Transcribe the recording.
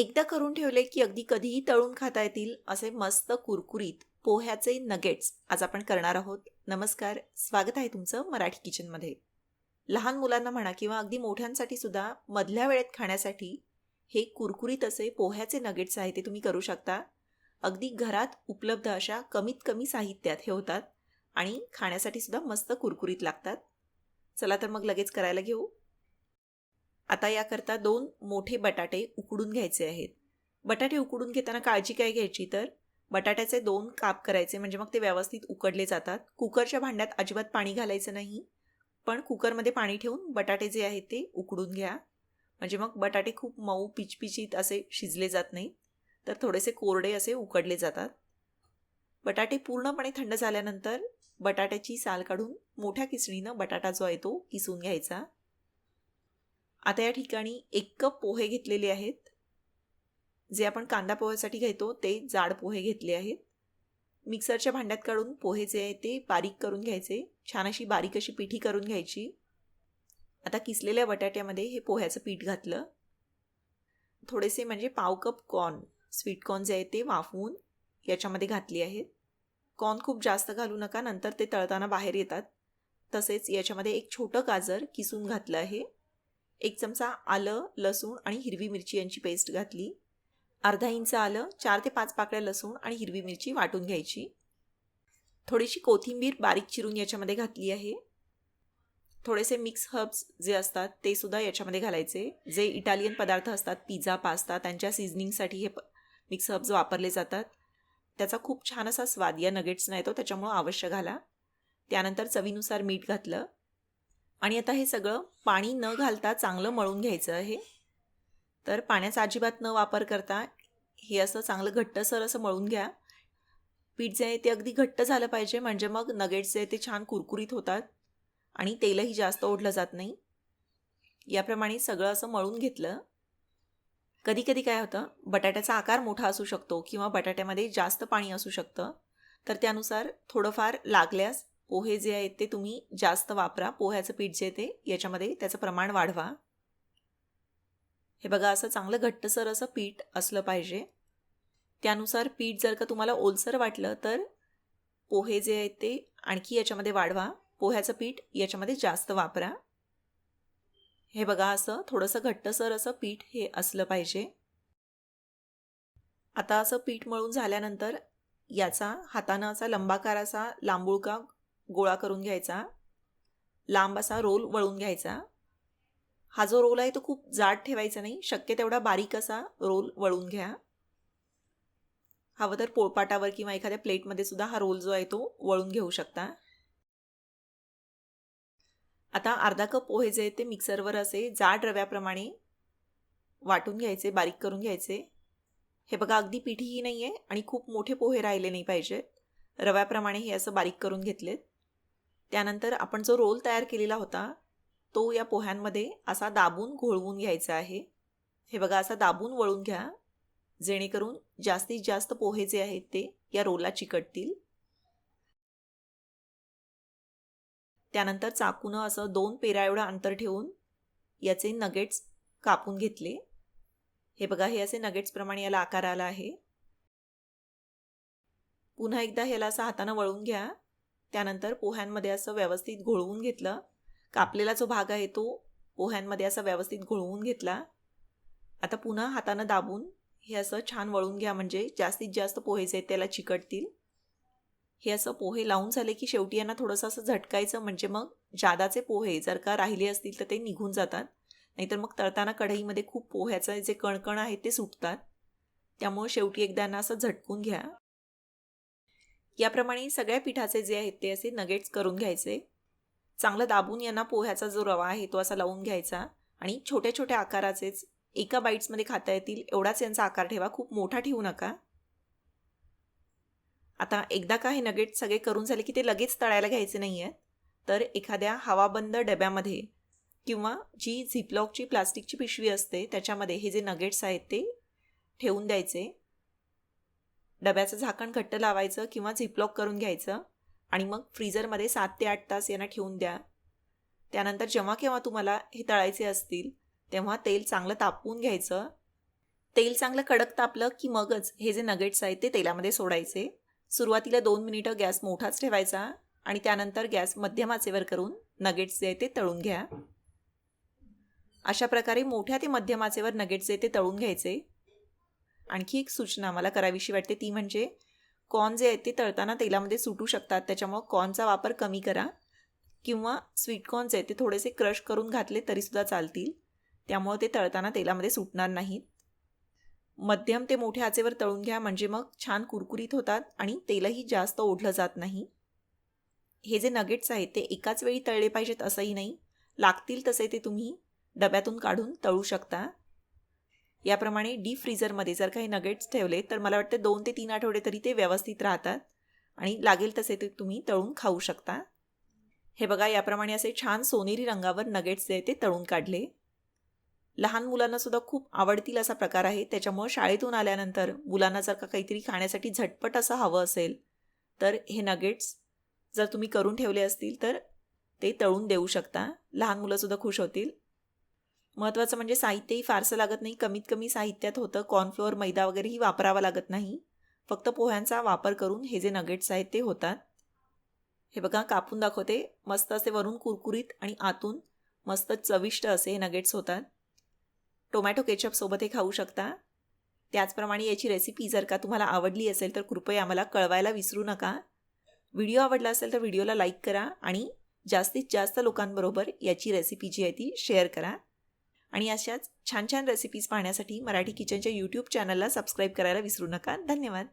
एकदा करून ठेवले की अगदी कधीही तळून खाता येतील असे मस्त कुरकुरीत पोह्याचे नगेट्स आज आपण करणार आहोत. नमस्कार स्वागत आहे तुमचं मराठी किचनमध्ये लहान मुलांना म्हणा किंवा अगदी मोठ्यांसाठी सुद्धा मधल्या वेळेत खाण्यासाठी हे कुरकुरीत असे पोह्याचे नगेट्स आहे ते तुम्ही करू शकता. अगदी घरात उपलब्ध अशा कमीत कमी साहित्यात हे होतात आणि खाण्यासाठी सुद्धा मस्त कुरकुरीत लागतात. चला तर मग लगेच करायला घेऊ. आता याकरता दोन मोठे बटाटे उकडून घ्यायचे आहेत. बटाटे उकडून घेताना काळजी काय घ्यायची तर? बटाट्याचे दोन काप करायचे म्हणजे मग ते व्यवस्थित उकडले जातात. कुकरच्या भांड्यात अजिबात पाणी घालायचं नाही. पण कुकरमध्ये पाणी ठेवून बटाटे जे आहेत ते उकडून घ्या. म्हणजे मग बटाटे खूप मऊ पिचपिचीत असे शिजले जात नाहीत. तर थोडेसे कोरडे असे उकडले जातात. बटाटे पूर्णपणे थंड झाल्यानंतर बटाट्याची साल काढून मोठ्या किसणीनं बटाटा जो आहे तो किसून घ्यायचा. आता या ठिकाणी एक कप पोहे घेतलेले आहेत. जे आपण कांदा पोह्यासाठी घेतो ते जाड पोहे घेतले आहेत. मिक्सरच्या भांड्यात काढून पोहे जे आहे ते बारीक करून घ्यायचे. छान अशी बारीक अशी पिठी करून घ्यायची. आता किसलेल्या बटाट्यामध्ये हे पोह्याचं पीठ घातलं. थोडेसे म्हणजे पाव कप कॉर्न स्वीट कॉर्न जे आहे ते वाफवून याच्यामध्ये घातली आहेत. कॉर्न खूप जास्त घालू नका नंतर ते तळताना बाहेर येतात. तसेच याच्यामध्ये एक छोटं गाजर किसून घातलं आहे. एक चमचा आलं लसूण आणि हिरवी मिरची यांची पेस्ट घातली. अर्धा इंच आलं चार ते पाच पाकळ्या लसूण आणि हिरवी मिरची वाटून घ्यायची. थोडीशी कोथिंबीर बारीक चिरून याच्यामध्ये घातली आहे. थोडेसे मिक्स हर्ब्स जे असतात ते सुद्धा याच्यामध्ये घालायचे. जे इटालियन पदार्थ असतात पिझ्झा पास्ता त्यांच्या सिझनिंगसाठी हे प मिक्स हर्ब्स वापरले जातात. त्याचा खूप छान असा स्वाद या नगेट्सना येतो त्याच्यामुळं अवश्य घाला. त्यानंतर चवीनुसार मीठ घातलं. आणि आता हे सगळं पाणी न घालता चांगलं मळून घ्यायचं आहे. तर पाण्याचा अजिबात न वापर करता हे असं चांगलं घट्टसर असं मळून घ्या. पीठ जे आहे ते अगदी घट्ट झालं पाहिजे म्हणजे मग नगेट्स जे आहे ते छान कुरकुरीत होतात आणि तेलही जास्त ओढलं जात नाही. याप्रमाणे सगळं असं मळून घेतलं. कधी कधी काय होतं बटाट्याचा आकार मोठा असू शकतो किंवा बटाट्यामध्ये जास्त पाणी असू शकतं. तर त्यानुसार थोडंफार लागल्यास पोहे जे आहेत ते तुम्ही जास्त वापरा. पोह्याचं पीठ जे ते याच्यामध्ये त्याचं प्रमाण वाढवा. हे बघा असं चांगलं घट्टसर असं पीठ असलं पाहिजे. त्यानुसार पीठ जर का तुम्हाला ओलसर वाटलं तर पोहे जे आहेत ते आणखी याच्यामध्ये वाढवा. पोह्याचं पीठ याच्यामध्ये जास्त वापरा. हे बघा असं थोडंसं घट्टसर असं पीठ हे असलं पाहिजे. आता असं पीठ मळून झाल्यानंतर याचा हातानं असा लंबाकार असा लांबुळका गोळा करून घ्यायचा. लांब असा रोल वळून घ्यायचा. हा जो रोल आहे तो खूप जाड ठेवायचा नाही. शक्य तेवढा बारीक असा रोल वळून घ्या. हवं तर पोळपाटावर किंवा एखाद्या प्लेटमध्ये सुद्धा हा रोल जो आहे तो वळून घेऊ शकता. आता अर्धा कप पोहे जे आहेत ते मिक्सरवर असे जाड रव्याप्रमाणे वाटून घ्यायचे बारीक करून घ्यायचे. हे बघा अगदी पिठीही नाही आहे आणि खूप मोठे पोहे राहिले नाही पाहिजेत. रव्याप्रमाणे हे असं बारीक करून घेतलेत. त्यानंतर आपण जो रोल तयार केलेला होता तो या पोह्यांमध्ये असा दाबून घोळवून घ्यायचा आहे. हे बघा असा दाबून वळून घ्या जेणेकरून जास्तीत जास्त पोहे जे आहेत ते या रोलला चिकटतील. त्यानंतर चाकूनं असं दोन पेरा एवढं अंतर ठेवून याचे नगेट्स कापून घेतले. हे बघा हे असे नगेट्सप्रमाणे याला आकार आला आहे. पुन्हा एकदा ह्याला असं हातानं वळून घ्या. त्यानंतर पोह्यांमध्ये असं व्यवस्थित घोळवून घेतलं. कापलेला जो भाग आहे तो पोह्यांमध्ये असा व्यवस्थित घोळवून घेतला. आता पुन्हा हातानं दाबून हे असं छान वळून घ्या म्हणजे जास्तीत जास्त पोहे जे त्याला चिकटतील. हे असं पोहे लावून झाले की शेवटी यांना थोडंसं असं झटकायचं म्हणजे मग जादाचे पोहे जर का राहिले असतील तर ते निघून जातात. नाहीतर मग तळताना कढईमध्ये खूप पोह्याचं जे कणकण आहे ते सुटतात. त्यामुळे शेवटी एकदा यांना असं झटकून घ्या. याप्रमाणे सगळ्या पिठाचे जे आहेत ते असे नगेट्स करून घ्यायचे. चांगलं दाबून यांना पोह्याचा जो रवा आहे तो असा लावून घ्यायचा आणि छोट्या छोट्या आकाराचेच एका बाईट्समध्ये खाता येतील एवढाच यांचा आकार ठेवा खूप मोठा ठेवू नका. आता एकदा का हे नगेट सगळे करून झाले की ते लगेच तळायला घ्यायचे नाही आहेत तर एखाद्या हवाबंद डब्यामध्ये किंवा जी झिपलॉकची प्लास्टिकची पिशवी असते त्याच्यामध्ये हे जे नगेट्स आहेत ते ठेवून द्यायचे. डब्याचं झाकण घट्ट लावायचं किंवा झिपलॉक करून घ्यायचं आणि मग फ्रीजरमध्ये सात ते आठ तास यांना ठेवून द्या. त्यानंतर जेव्हा केव्हा तुम्हाला हे तळायचे असतील तेव्हा तेल चांगलं तापवून घ्यायचं. तेल चांगलं कडक तापलं की मगच हे जे नगेट्स आहेत ते तेलामध्ये सोडायचे. सुरुवातीला दोन मिनिटं गॅस मोठाच ठेवायचा आणि त्यानंतर गॅस मध्यम आचेवर करून नगेट्स जे आहे ते तळून घ्या. अशा प्रकारे मोठ्या ते मध्यम आचेवर नगेट्स जे ते तळून घ्यायचे. आणखी एक सूचना मला करावीशी वाटते ती म्हणजे कॉर्न जे आहेत ते तळताना तेलामध्ये सुटू शकतात त्याच्यामुळं कॉर्नचा वापर कमी करा किंवा स्वीट कॉर्न आहेत ते थोडेसे क्रश करून घातले तरीसुद्धा चालतील. त्यामुळं ते तळताना तेलामध्ये सुटणार नाहीत. मध्यम ते मोठ्या आचेवर तळून घ्या म्हणजे मग छान कुरकुरीत होतात आणि तेलही जास्त ओढलं जात नाही. हे जे नगेट्स आहेत ते एकाच वेळी तळले पाहिजेत असंही नाही. लागतील तसे ते तुम्ही डब्यातून काढून तळू शकता. याप्रमाणे डीप फ्रीजरमध्ये जर काही नगेट्स ठेवले तर मला वाटतं दोन ते तीन आठवडे तरी ते व्यवस्थित राहतात. आणि लागेल तसे ते तुम्ही तळून खाऊ शकता. हे बघा याप्रमाणे असे छान सोनेरी रंगावर नगेट्स जे ते तळून काढले. लहान मुलांनासुद्धा खूप आवडतील असा प्रकार आहे. त्याच्यामुळं शाळेतून आल्यानंतर मुलांना जर का काहीतरी खाण्यासाठी झटपट असं हवं असेल तर हे नगेट्स जर तुम्ही करून ठेवले असतील तर ते तळून देऊ शकता. लहान मुलंसुद्धा खुश होतील. महत्त्वाचं म्हणजे साहित्यही फारसं लागत नाही. कमीत कमी साहित्यात होतं. कॉर्नफ्लोअर मैदा वगैरेही वापरावा लागत नाही. फक्त पोह्यांचा वापर करून हे जे नगेट्स आहेत ते होतात. हे बघा कापून दाखवते. मस्त असे वरून कुरकुरीत आणि आतून मस्त चविष्ट असे हे नगेट्स होतात. टोमॅटो केचपसोबत हे खाऊ शकता. त्याचप्रमाणे याची रेसिपी जर का तुम्हाला आवडली असेल तर कृपया आम्हाला कळवायला विसरू नका. व्हिडिओ आवडला असेल तर व्हिडिओला लाईक करा आणि जास्तीत जास्त लोकांबरोबर याची रेसिपी जी आहे ती शेअर करा. आणि अशाच छान छान रेसिपीज पाहण्यासाठी मराठी किचनच्या यूट्यूब चॅनलला सबस्क्राईब करायला विसरू नका. धन्यवाद.